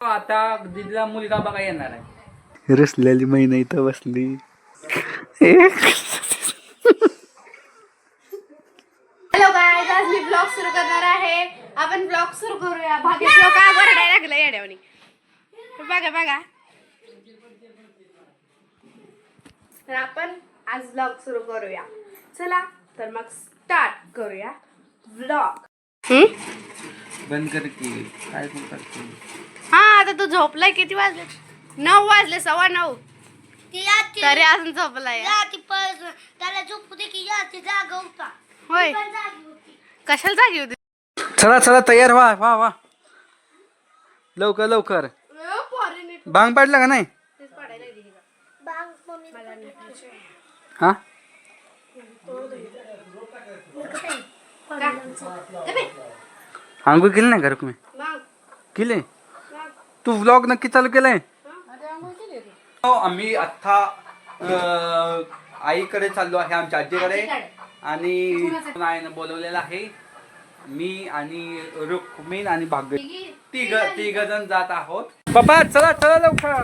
आता दिदीला मुलगा बघा येणार आहे. रसलेली महिना इथं बसली. हॅलो गायज आज मी ब्लॉग सुरू करणार आहे. आपण ब्लॉग सुरू करूया. भाग्यश लोक वरडायला लागलं येड्यावनी. बघा बघा. तर आपण आज ब्लॉग सुरू करूया. चला तर मग स्टार्ट करूया ब्लॉग बंद कर की काय पण करते. आता तू झोपलाय किती वाजले? नऊ वाजले सव्वा नऊ. तरी अजून झोपलाय. त्याला झोपू दे की या ती जागा होता. होय. पण जागी होती. कशाला जागी होती? चला चला तयार व्हा वा वा लवकर लवकर. बांग पाडला का नाही? बांग मम्मी हा? आंघोळ केली नाही घर तुम्ही? केले? तू व्लॉग नक्की चालू केलाय? हो, आम्ही आता अं, आईकडे चाललो आहे आमच्या आजीकडे. आणि आईनं बोलवलेलं आहे मी आणि रुक्मिण आणि भाग्य. तिघ तिघ जण जात आहोत. बाबा चला चला लवकर.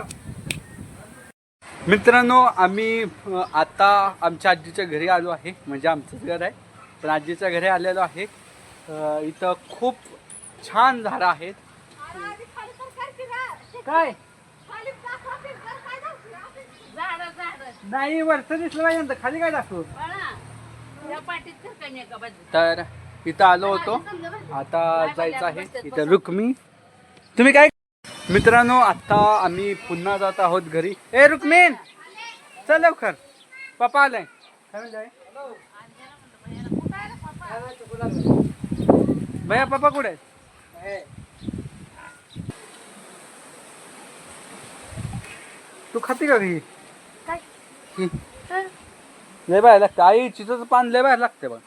मित्रांनो आम्ही अं, आता आमच्या आजीच्या घरी आलो आहे. म्हणजे आमचंच घर आहे. पण आजीच्या घरी आलेलो आहे. अं, इथं खूप छान झाडं आहेत. काय? नाही वरचं दिसलं नाही नंतर खाली काय दाखवू? तर इथं आलो होतो. आता जायचं आहे इथं रुक्मी. तुम्ही काय? मित्रांनो आता आम्ही पुन्हा जात आहोत घरी. ए रुक्मीन चल लवकर. पप्पा आलाय. काय भैया पप्पा कुठे आहेत? तू खाते का घरी ही. लय बाहेर लागतं. आई चिचं पान लय बाहेर लागते बघ.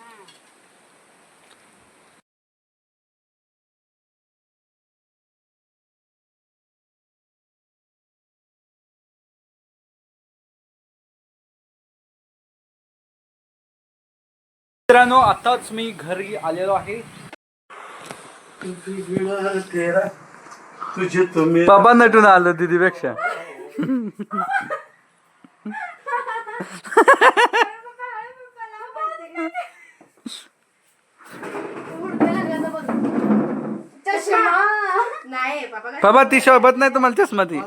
मित्रांनो आताच मी घरी आलेलो आहे. तुझे तुम्ही बाबा नटून आलो दीदीपेक्षा. बाबा ती शोभत नाही तुम्हाला चष्मा ती.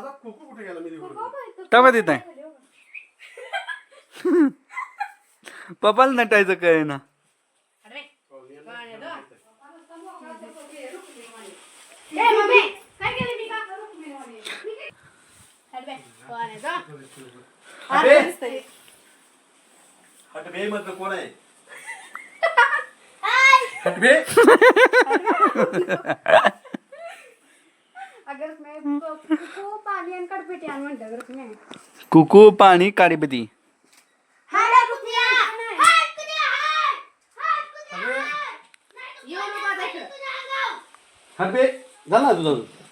तेव्हा देत आहे पप्पाला नटायचं काय ना ए मम्मी काय केलं मी का हॅलो कोण आहे तो? अबे. आता दिसतंय. हटबे मधलं कोण आहे हटबे कुकू पाणी काडीपती. हटबे झाला तुझा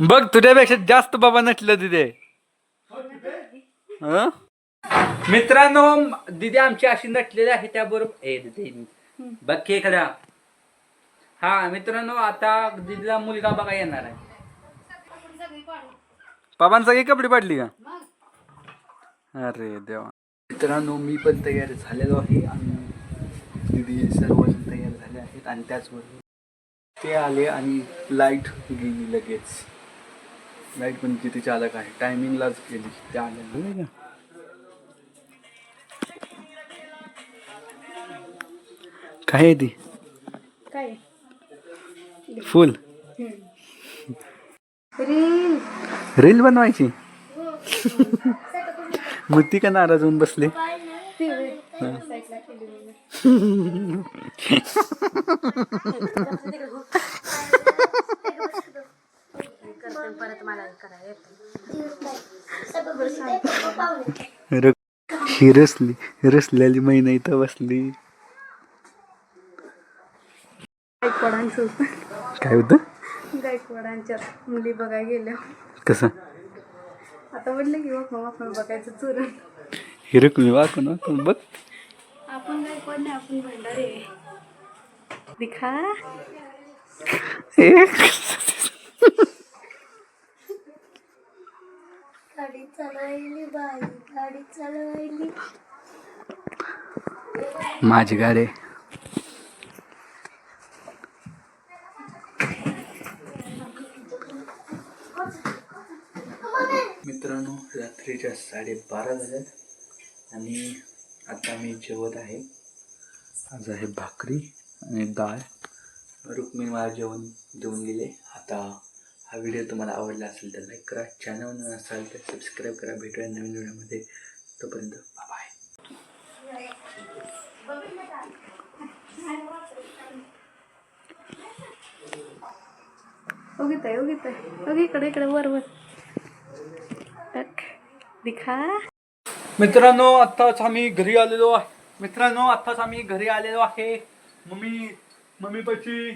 बघ तुझ्यापेक्षा जास्त बाबा नटलं तिथे हं? मित्रांनो दिदी आमची अशी नटलेली आहे त्याबरोबर ए दिदी बघ हा मित्रांनो आता दिदीला मुलगा बघा येणार आहे. बाबांनी सगळी कपडे पाडली का? अरे देवा. मित्रांनो मी पण तयार झालेलो आहे आणि दिदी सर्वजण तयार झाले आहेत आणि त्याचबरोबर ते आले आणि लाइट गेली लगेच. लाइट पण किती चालक आहे. टायमिंगलाच गेली. ते आले नाही का काय आहे ती? काय फुल. रील. रील बनवायची? मग ती का नाराज होऊन बसले? ही रसली रसलेली महिना इथं बसली. गायकवाडांचं. काय होतं? गायकवाडांच्या मुली बघायला गेल्या. कसं? आता म्हटलं की बघ आपण बघायचं चुरून. ही रकमी वाकून वाकून बघ. आपण गायकवाड नाही आपण भंडारे? दिखा. गाडी चालवायली बाई गाडी चालवायली. माझी गाडी. मित्रांनो रात्रीच्या साडेबारा झाल्यात आणि आता मी जेवत आहे. आज आहे भाकरी आणि डाळ. रुक्मिणी मला जेवण देऊन गेले. आता हा व्हिडिओ तुम्हाला आवडला असेल तर लाईक करा. चॅनल नसाल तर सबस्क्राईब करा. भेटूया नवीन व्हिडिओमध्ये. तोपर्यंत बाय उगीत आहे उगीत आहे. उगी इकडे इकडे वर वर. दिखा. मित्रांनो आत्ताच आम्ही घरी आलेलो आहे. मित्रांनो आत्ताच आम्ही घरी आलेलो आहे. मम्मी मम्मी पशी